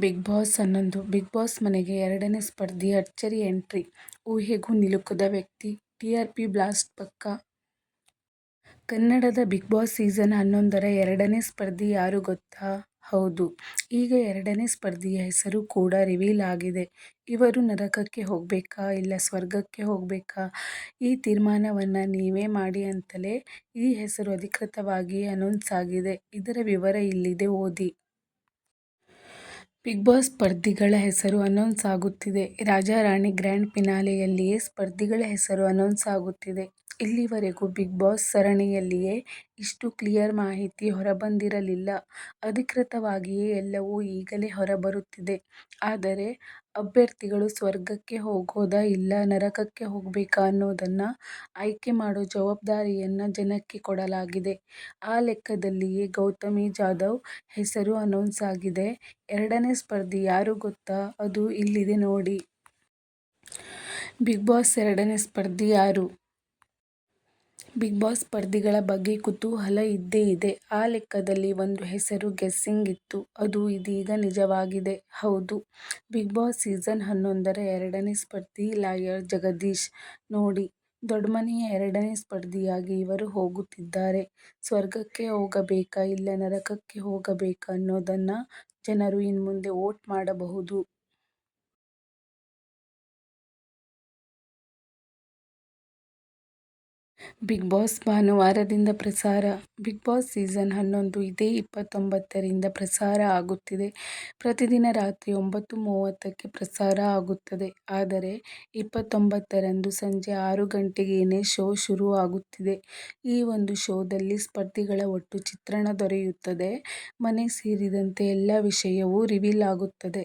Big boss ಹನ್ನೊಂದು big boss ಮನೆಗೆ ಎರಡನೇ ಸ್ಪರ್ಧಿ ಅಚ್ಚರಿ ಎಂಟ್ರಿ, ಊಹೆಗೂ ನಿಲುಕದ ವ್ಯಕ್ತಿ, ಟಿಆರ್ಪಿ ಬ್ಲಾಸ್ಟ್ ಪಕ್ಕ ಕನ್ನಡದ ಬಿಗ್ ಬಾಸ್ ಸೀಸನ್ ಹನ್ನೊಂದರ ಎರಡನೇ ಸ್ಪರ್ಧಿ ಯಾರು ಗೊತ್ತಾ? ಹೌದು, ಈಗ ಎರಡನೇ ಸ್ಪರ್ಧಿಯ ಹೆಸರು ಕೂಡ ರಿವೀಲ್ ಆಗಿದೆ. ಇವರು ನರಕಕ್ಕೆ ಹೋಗಬೇಕಾ ಇಲ್ಲ ಸ್ವರ್ಗಕ್ಕೆ ಹೋಗಬೇಕಾ ಈ ತೀರ್ಮಾನವನ್ನು ನೀವೇ ಮಾಡಿ ಅಂತಲೇ ಈ ಹೆಸರು ಅಧಿಕೃತವಾಗಿ ಅನೌನ್ಸ್ ಆಗಿದೆ. ಇದರ ವಿವರ ಇಲ್ಲಿದೆ ಓದಿ. ಬಿಗ್ ಬಾಸ್ ಸ್ಪರ್ಧಿಗಳ ಹೆಸರು ಅನೌನ್ಸ್ ಆಗುತ್ತಿದೆ. ರಾಜಾ ರಾಣಿ ಗ್ರ್ಯಾಂಡ್ ಫಿನಾಲೆಯಲ್ಲಿಯೇ ಸ್ಪರ್ಧಿಗಳ ಹೆಸರು ಅನೌನ್ಸ್ ಆಗುತ್ತಿದೆ. ಇಲ್ಲಿವರೆಗೂ ಬಿಗ್ ಬಾಸ್ ಸರಣಿಯಲ್ಲಿಯೇ ಇಷ್ಟು ಕ್ಲಿಯರ್ ಮಾಹಿತಿ ಹೊರಬಂದಿರಲಿಲ್ಲ. ಅಧಿಕೃತವಾಗಿಯೇ ಎಲ್ಲವೂ ಈಗಲೇ ಹೊರಬರುತ್ತಿದೆ. ಆದರೆ ಅಭ್ಯರ್ಥಿಗಳು ಸ್ವರ್ಗಕ್ಕೆ ಹೋಗೋದಾ ಇಲ್ಲ ನರಕಕ್ಕೆ ಹೋಗಬೇಕಾ ಅನ್ನೋದನ್ನ ಆಯ್ಕೆ ಮಾಡೋ ಜವಾಬ್ದಾರಿಯನ್ನ ಜನಕ್ಕೆ ಕೊಡಲಾಗಿದೆ. ಆ ಲೆಕ್ಕದಲ್ಲಿಯೇ ಗೌತಮಿ ಜಾಧವ್ ಹೆಸರು ಅನೌನ್ಸ್ ಆಗಿದೆ. ಎರಡನೇ ಸ್ಪರ್ಧಿ ಯಾರು ಗೊತ್ತಾ ಅದು ಇಲ್ಲಿದೆ ನೋಡಿ. ಬಿಗ್ ಬಾಸ್ ಎರಡನೇ ಸ್ಪರ್ಧಿ ಯಾರು? ಬಿಗ್ ಬಾಸ್ ಸ್ಪರ್ಧಿಗಳ ಬಗ್ಗೆ ಕುತೂಹಲ ಇದ್ದೇ ಇದೆ. ಆ ಲೆಕ್ಕದಲ್ಲಿ ಒಂದು ಹೆಸರು ಗೆಸ್ಸಿಂಗ್ ಇತ್ತು. ಅದು ಇದೀಗ ನಿಜವಾಗಿದೆ. ಹೌದು, ಬಿಗ್ ಬಾಸ್ ಸೀಸನ್ ಹನ್ನೊಂದರ ಎರಡನೇ ಸ್ಪರ್ಧಿ ಲಾಯರ್ ಜಗದೀಶ್. ನೋಡಿ, ದೊಡ್ಡ ಮನೆಯ ಎರಡನೇ ಸ್ಪರ್ಧಿಯಾಗಿ ಇವರು ಹೋಗುತ್ತಿದ್ದಾರೆ. ಸ್ವರ್ಗಕ್ಕೆ ಹೋಗಬೇಕಾ ಇಲ್ಲ ನರಕಕ್ಕೆ ಹೋಗಬೇಕಾ ಅನ್ನೋದನ್ನ ಜನರು ಇನ್ಮುಂದೆ ವೋಟ್ ಮಾಡಬಹುದು. ಬಿಗ್ ಬಾಸ್ ಭಾನುವಾರದಿಂದ ಪ್ರಸಾರ. ಬಿಗ್ ಬಾಸ್ ಸೀಸನ್ ಹನ್ನೊಂದು ಇದೇ ಇಪ್ಪತ್ತೊಂಬತ್ತರಿಂದ ಪ್ರಸಾರ ಆಗುತ್ತಿದೆ. ಪ್ರತಿದಿನ ರಾತ್ರಿ ಒಂಬತ್ತು ಮೂವತ್ತಕ್ಕೆ ಪ್ರಸಾರ ಆಗುತ್ತದೆ. ಆದರೆ ಇಪ್ಪತ್ತೊಂಬತ್ತರಂದು ಸಂಜೆ ಆರು ಗಂಟೆಗೇನೆ ಶೋ ಶುರು ಆಗುತ್ತಿದೆ. ಈ ಒಂದು ಶೋದಲ್ಲಿ ಸ್ಪರ್ಧಿಗಳ ಒಟ್ಟು ಚಿತ್ರಣ ದೊರೆಯುತ್ತದೆ. ಮನೆ ಸೇರಿದಂತೆ ಎಲ್ಲ ವಿಷಯವೂ ರಿವೀಲ್ ಆಗುತ್ತದೆ.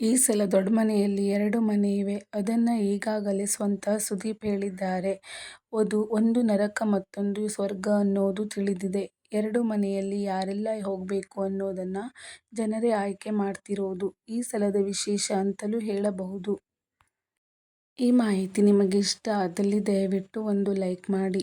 ಈ ಸಲ ದೊಡ್ಡ ಮನೆಯಲ್ಲಿ ಎರಡು ಮನೆ ಇವೆ. ಅದನ್ನ ಈಗಾಗಲೇ ಸ್ವಂತ ಸುದೀಪ್ ಹೇಳಿದ್ದಾರೆ. ಒಂದು ನರಕ ಮತ್ತೊಂದು ಸ್ವರ್ಗ ಅನ್ನೋದು ತಿಳಿದಿದೆ. ಎರಡು ಮನೆಯಲ್ಲಿ ಯಾರೆಲ್ಲ ಹೋಗಬೇಕು ಅನ್ನೋದನ್ನ ಜನರೇ ಆಯ್ಕೆ ಮಾಡ್ತಿರೋದು ಈ ಸಲದ ವಿಶೇಷ ಅಂತಲೂ ಹೇಳಬಹುದು. ಈ ಮಾಹಿತಿ ನಿಮಗೆ ಇಷ್ಟ ಆದಲ್ಲಿ ದಯವಿಟ್ಟು ಒಂದು ಲೈಕ್ ಮಾಡಿ.